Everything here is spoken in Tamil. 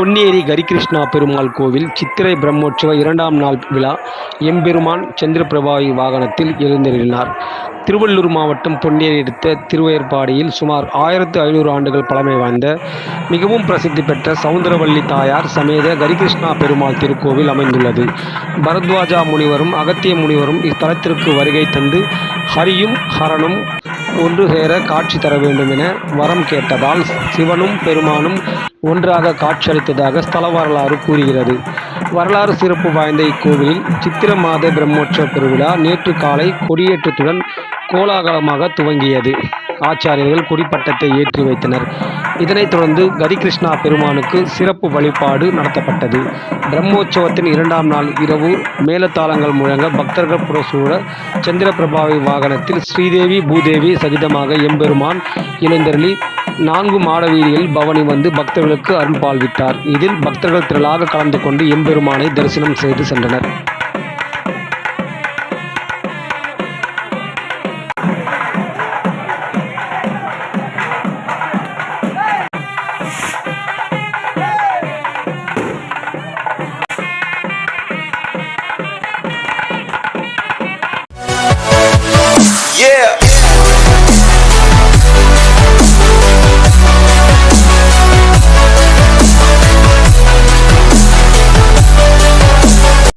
பொன்னேரி கரிகிருஷ்ணா பெருமாள் கோவில் சித்திரை பிரம்மோற்சவ இரண்டாம் நாள் விழா. எம்பெருமான் சந்திரபிரபாவி வாகனத்தில் எழுந்தருளினார். திருவள்ளூர் மாவட்டம் பொன்னேரி அடுத்த திருவேற்பாடியில் சுமார் ஆயிரத்து ஐநூறு ஆண்டுகள் பழமை வாய்ந்த மிகவும் பிரசித்தி பெற்ற சவுந்தரவள்ளி தாயார் சமேத கரிகிருஷ்ணா பெருமாள் திருக்கோவில் அமைந்துள்ளது. பரத்வாஜா முனிவரும் அகத்திய முனிவரும் இத்தலத்திற்கு வருகை தந்து ஹரியும் ஹரனும் ஒன்று சேர காட்சி தர வேண்டும் என வரம் கேட்டதால் சிவனும் பெருமானும் ஒன்றாக காட்சியளித்ததாக ஸ்தல வரலாறு கூறுகிறது. வரலாறு சிறப்பு வாய்ந்த இக்கோவிலில் சித்திர மாத பிரம்மோற்சவ பெருவிழா நேற்று காலை கொடியேற்றத்துடன் கோலாகலமாக துவங்கியது. ஆச்சாரியர்கள் குறிப்பட்டத்தை ஏற்றி வைத்தனர். இதனைத் தொடர்ந்து கரிகிருஷ்ணா பெருமானுக்கு சிறப்பு வழிபாடு நடத்தப்பட்டது. பிரம்மோற்சவத்தின் இரண்டாம் நாள் இரவு மேலத்தாளங்கள் முழங்க பக்தர்கள் புறசூழ சந்திரபிரபாவி வாகனத்தில் ஸ்ரீதேவி பூதேவி சகிதமாக எம்பெருமான் இணைந்தருளி நான்கு மாடவீதியில் பவனி வந்து பக்தர்களுக்கு அருள் பால்வித்தார் இதில் பக்தர்கள் திரளாக கலந்து கொண்டு எம்பெருமானை தரிசனம் செய்து சென்றனர். Yeah.